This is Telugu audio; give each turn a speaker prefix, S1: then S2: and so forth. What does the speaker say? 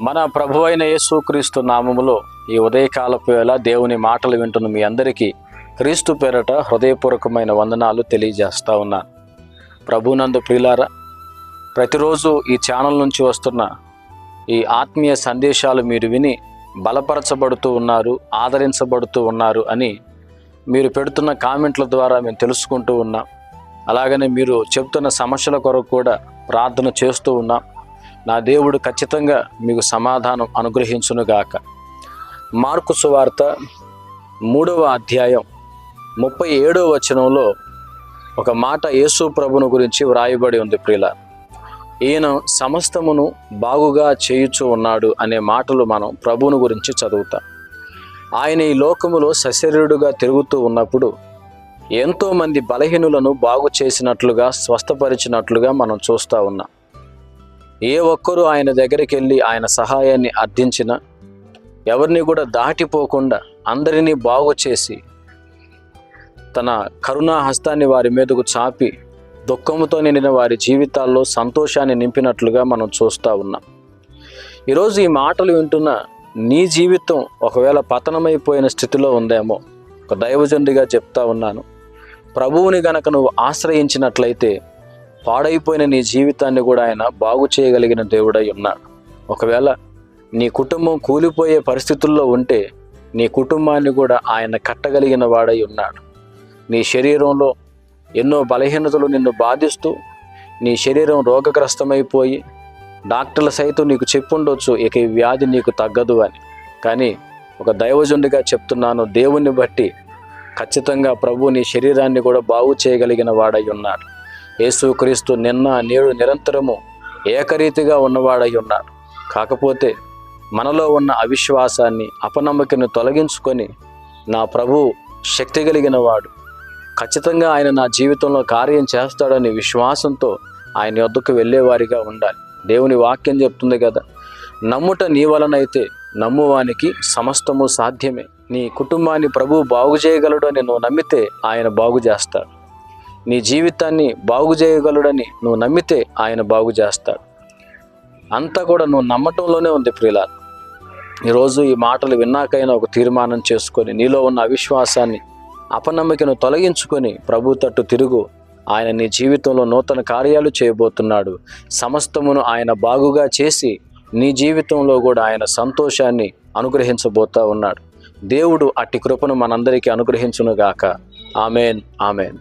S1: మన ప్రభు అయిన యేసుక్రీస్తు నామములో ఈ ఉదయకాలపు వేళ దేవుని మాటలు వింటున్న మీ అందరికీ క్రీస్తు పేరట హృదయపూర్వకమైన వందనాలు తెలియజేస్తా ఉన్నాను ప్రభునందు ప్రియులారా ప్రతిరోజు ఈ ఛానల్ నుంచి వస్తున్న ఈ ఆత్మీయ సందేశాలు మీరు విని బలపరచబడుతూ ఉన్నారు ఆదరించబడుతూ ఉన్నారు అని మీరు పెడుతున్న కామెంట్ల ద్వారా మేము తెలుసుకుంటూ ఉన్నాం. అలాగనే మీరు చెప్తున్న సమస్యల కొరకు కూడా ప్రార్థన చేస్తూ ఉన్నాం. నా దేవుడు ఖచ్చితంగా మీకు సమాధానం అనుగ్రహించునుగాక. మార్కు సువార్త మూడవ అధ్యాయం ముప్పై ఏడవ వచనంలో ఒక మాట యేసు ప్రభును గురించి వ్రాయబడి ఉంది ప్రియుల. ఈయన సమస్తమును బాగుగా చేయుచు ఉన్నాడు అనే మాటలు మనం ప్రభువును గురించి చదువుతాం. ఆయన ఈ లోకములో సశరీరుడుగా తిరుగుతూ ఉన్నప్పుడు ఎంతోమంది బలహీనులను బాగు చేసినట్లుగా స్వస్థపరిచినట్లుగా మనం చూస్తూ ఉన్నాం. ఏ ఒక్కరూ ఆయన దగ్గరికి వెళ్ళి ఆయన సహాయాన్ని అర్థించిన ఎవరిని కూడా దాటిపోకుండా అందరినీ బాగు చేసి తన కరుణా హస్తాన్ని వారి మీదకు చాపి దుఃఖముతో నిండిన వారి జీవితాల్లో సంతోషాన్ని నింపినట్లుగా మనం చూస్తూ ఉన్నాం. ఈరోజు ఈ మాటలు వింటున్న నీ జీవితం ఒకవేళ పతనమైపోయిన స్థితిలో ఉందేమో ఒక దైవజనుడిగా చెప్తా ఉన్నాను. ప్రభువుని గనక నువ్వు ఆశ్రయించినట్లయితే పాడైపోయిన నీ జీవితాన్ని కూడా ఆయన బాగు చేయగలిగిన దేవుడై ఉన్నాడు. ఒకవేళ నీ కుటుంబం కూలిపోయే పరిస్థితుల్లో ఉంటే నీ కుటుంబాన్ని కూడా ఆయన కట్టగలిగిన వాడై ఉన్నాడు. నీ శరీరంలో ఎన్నో బలహీనతలు నిన్ను బాధిస్తూ నీ శరీరం రోగగ్రస్తమైపోయి డాక్టర్లు సైతం నీకు చెప్పుండొచ్చు ఇక ఈ వ్యాధి నీకు తగ్గదు అని. కానీ ఒక దైవజుండిగా చెప్తున్నాను దేవుణ్ణి బట్టి ఖచ్చితంగా ప్రభు నీ శరీరాన్ని కూడా బాగు చేయగలిగిన వాడై ఉన్నాడు. యేసుక్రీస్తు నిన్న నేడు నిరంతరము ఏకరీతిగా ఉన్నవాడై ఉన్నాడు. కాకపోతే మనలో ఉన్న అవిశ్వాసాన్ని అపనమ్మకను తొలగించుకొని నా ప్రభు శక్తి కలిగిన వాడు. ఖచ్చితంగా ఆయన నా జీవితంలో కార్యం చేస్తాడని విశ్వాసంతో ఆయన వద్దకు వెళ్ళేవారిగా ఉండాలి. దేవుని వాక్యం చెప్తుంది కదా నమ్ముట నీ వలనైతే నమ్మువానికి సమస్తము సాధ్యమే. నీ కుటుంబాన్ని ప్రభు బాగు చేయగలడని నువ్వు నమ్మితే ఆయన బాగు చేస్తాడు. నీ జీవితాన్ని బాగు చేయగలడని నువ్వు నమ్మితే ఆయన బాగు చేస్తాడు. అంతా కూడా నువ్వు నమ్మటంలోనే ఉంది ప్రియుల ఈరోజు ఈ మాటలు విన్నాకైనా ఒక తీర్మానం చేసుకొని నీలో ఉన్న అవిశ్వాసాన్ని అపనమ్మికను తొలగించుకొని ప్రభు తట్టు తిరుగు. ఆయన నీ జీవితంలో నూతన కార్యాలు చేయబోతున్నాడు. సమస్తమును ఆయన బాగుగా చేసి నీ జీవితంలో కూడా ఆయన సంతోషాన్ని అనుగ్రహించబోతా ఉన్నాడు. దేవుడు అట్టి కృపను మనందరికీ అనుగ్రహించునుగాక. Amen amen.